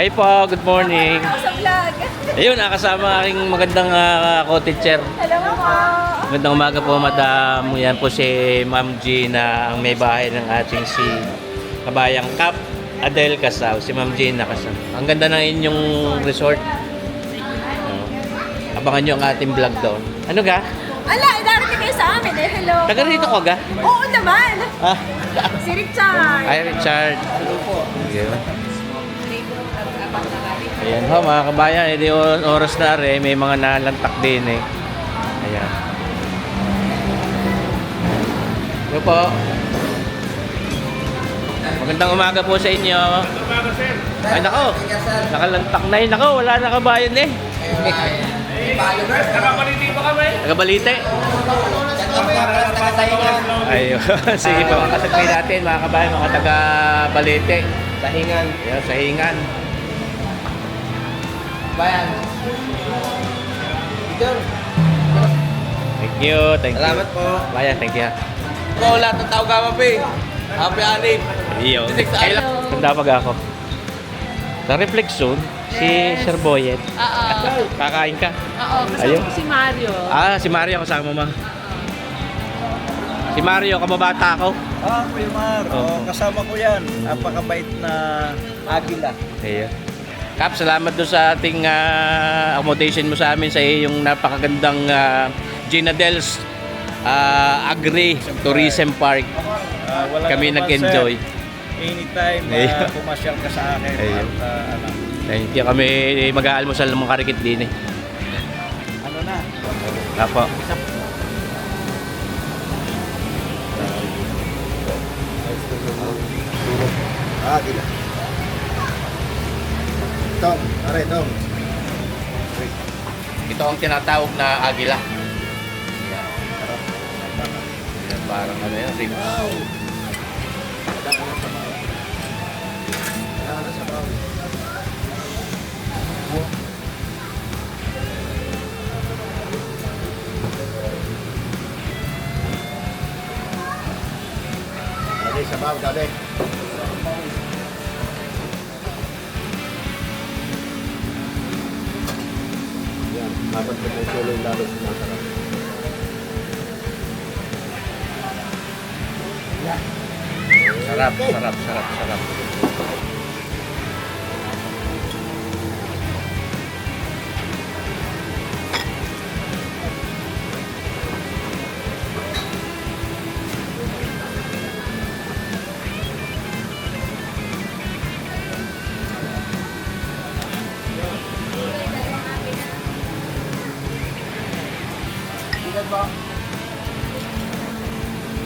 Hi po, good morning. Ako sa vlog. Ayun, nakasama aking magandang uh, co-teacher. Hello po. Magandang umaga po, madam. Yan po si Ma'am Gina, ang may bahay ng ating si kabayang Cap Adel Casaw. Si Ma'am Gina Casaw. Ang ganda ng inyong resort. Oh. Abangan nyo ang ating vlog doon. Ano ga? Ala, darating kayo sa amin eh. Hello. Taga rito ko ga? Oo naman. Ah, Si Richard. hi Richard. Ayun. Ayan ho mga kabayan, edi o- oras na rin, may mga nalantak din eh. Ayan. Hello po. Magandang umaga po sa inyo. Ay nako, nakalantak na yun. Nako, wala na kabayan eh. Nagabalite. Ayun. Sige po. Kasagpay natin mga kabayan, mga taga Balite. Sahingan. Ayan, sa hingan. Bayan. Idol. Thank you, thank you. Salamat po. Bayan, thank you. Ako lahat ng tao gama pa eh. Happy Alip. Iyo. Kailan? Tanda pag ako. Sa refleksyon, si Sir Boyet. Oo. Kakain ka. Oo, kasama Ayun. ko si Mario. Ah, si Mario kasama mo. Si Mario, kamabata ako. Ah, Kuya Mar. Oo. Oh, kasama ko yan. Napakabait na agila. Ayun. Kap, salamat doon sa ating ah, accommodation mo sa amin sa iyong napakagandang uh, Gina Dels ah, Agri Tourism Park. Ah, walang Kami nag-enjoy. sir. Anytime na Ayun. pumasyal ka sa akin. Ayun. At, ah, ano, Thank you. Kami mag-aalmusal ng mga karikit din eh. ano na? Apo. Agila. Tong, are, tong. Ito ang tinatawag na agila. Yan. Yan, Parang ano yan, ribs. Dali, sabaw, dali. Tumutuloy lalo sumasarap. Sarap, sarap, sarap, sarap.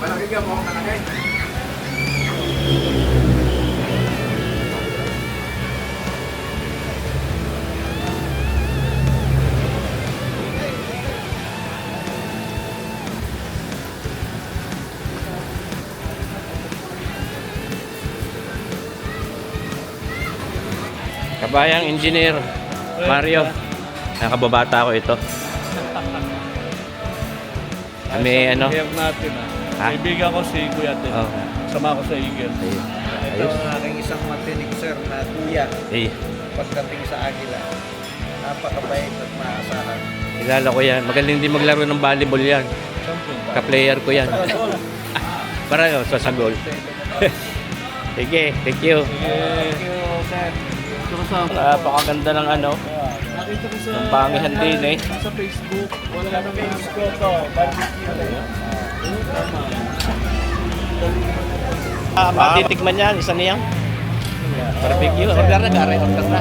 Malaki ka mo, malaki. Kabayang engineer, Mario. Nakababata ko ito. Kami ano? Natin ah. Ha? Kaibigan ko si Kuya Ted. Oh. Sama ko sa Eagle. Ayun. Ito Ayos. ang aking isang matinig sir na kuya Eh, pagdating sa Agila. Napakabait at maasahan. kilala ko yan. Magaling din maglaro ng volleyball yan. Ka-player ko yan. Para yun, sa sagol. Sige, thank you. Thank you, sir. Napakaganda ng ano, Nakita ko sa... ng pangihan din eh. Sa Facebook. Wala na Facebook to. Barbecue. Ah, matitikman yan, isa niyan. Barbecue, order na, gare, order na.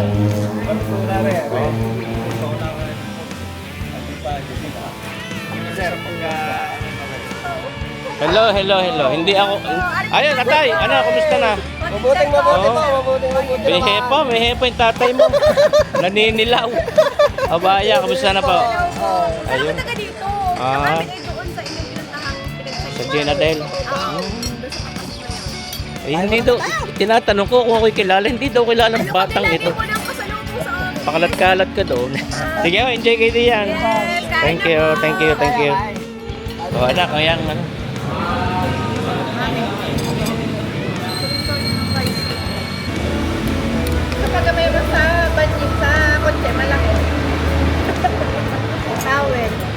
Hello, hello, hello. Hindi ako... Ayun, tatay. Ano, kumusta na? Mabuting mabuti po, mabuting mabuti. May hepa, may hepa yung tatay mo. Naninilaw. Abaya, kumusta na po? Ayun. Ayun. Ako taga dito. Ah. Sa Gina Del. Eh, ah. hindi daw, tinatanong ko kung ako'y kilala, hindi daw kilala ng batang ito. Pakalat-kalat ka doon. Ah. Sige, enjoy kayo diyan. Thank you, thank you, thank you. Oh, anak, oh, ayan, ano. Kapag may sa banyo sa kotse, malaki. Tawel.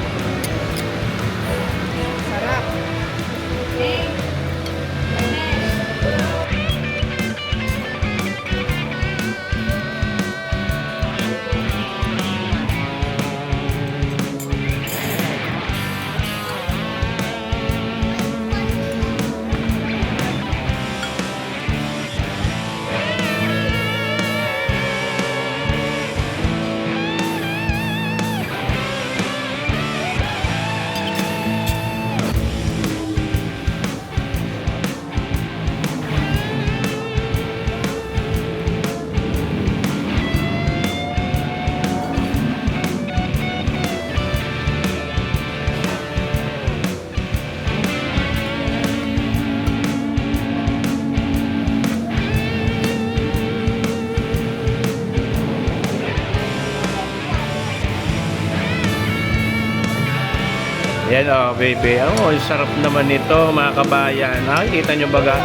Ayan oh, baby. Oh, ang sarap naman nito, mga kabayan. Nakikita nyo baga?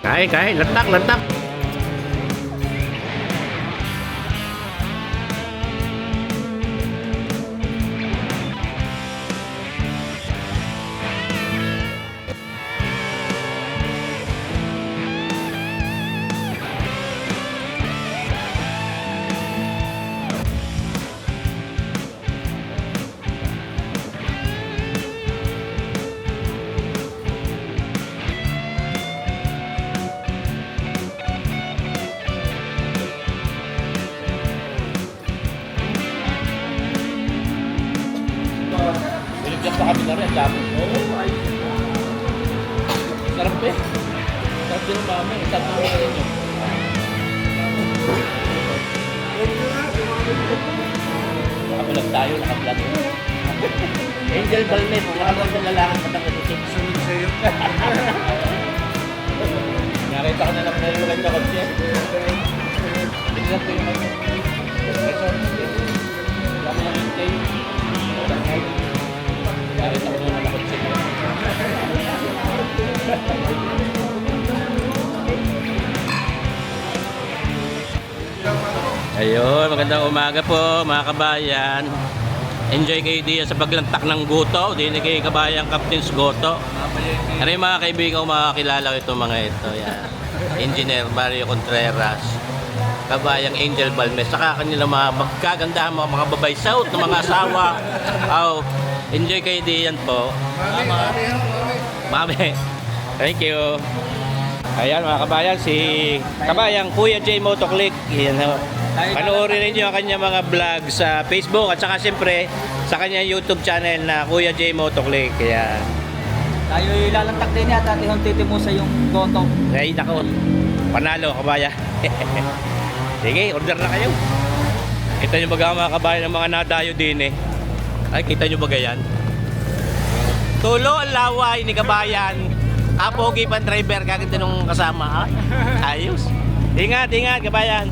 Kain, kain. Lantak, lantak. Din ang mami. Sarap din ang inyo. Nakabulag tayo, nakabulag. Angel Balmet, nakaganda lalaki matanggal ito. Sunod sa'yo. Nakita ko na lang na yung maganda kotse. Ayun, magandang umaga po mga kabayan. Enjoy kayo diyan sa paglantak ng Guto. Dini kay kabayang Captain's Goto. Ano yung mga kaibigan ko makakilala ko itong mga ito. Yan. Engineer Mario Contreras. Kabayang Angel Balmes. Saka kanila mga magkagandahan mga mga babay south ng mga asawa. Oh, enjoy kayo diyan po. Mama. Mami. Thank you. Ayan mga kabayan, si kabayang Kuya J Motoclick. Yan ho. Panoorin ninyo ang kanya mga vlog sa Facebook at saka siyempre sa kanya YouTube channel na Kuya J Motoclick. Ayan. Tayo ilalantak din yata at titi mo sa yung goto. Ay, nako. Panalo, kabaya. Sige, order na kayo. Kita nyo ba mga kabayan ng mga nadayo din eh. Ay, kita nyo ba yan? Tulo ang laway ni kabayan. Apogi pan driver, kaganda nung kasama. Ay, ayos. Ingat, ingat kabayan.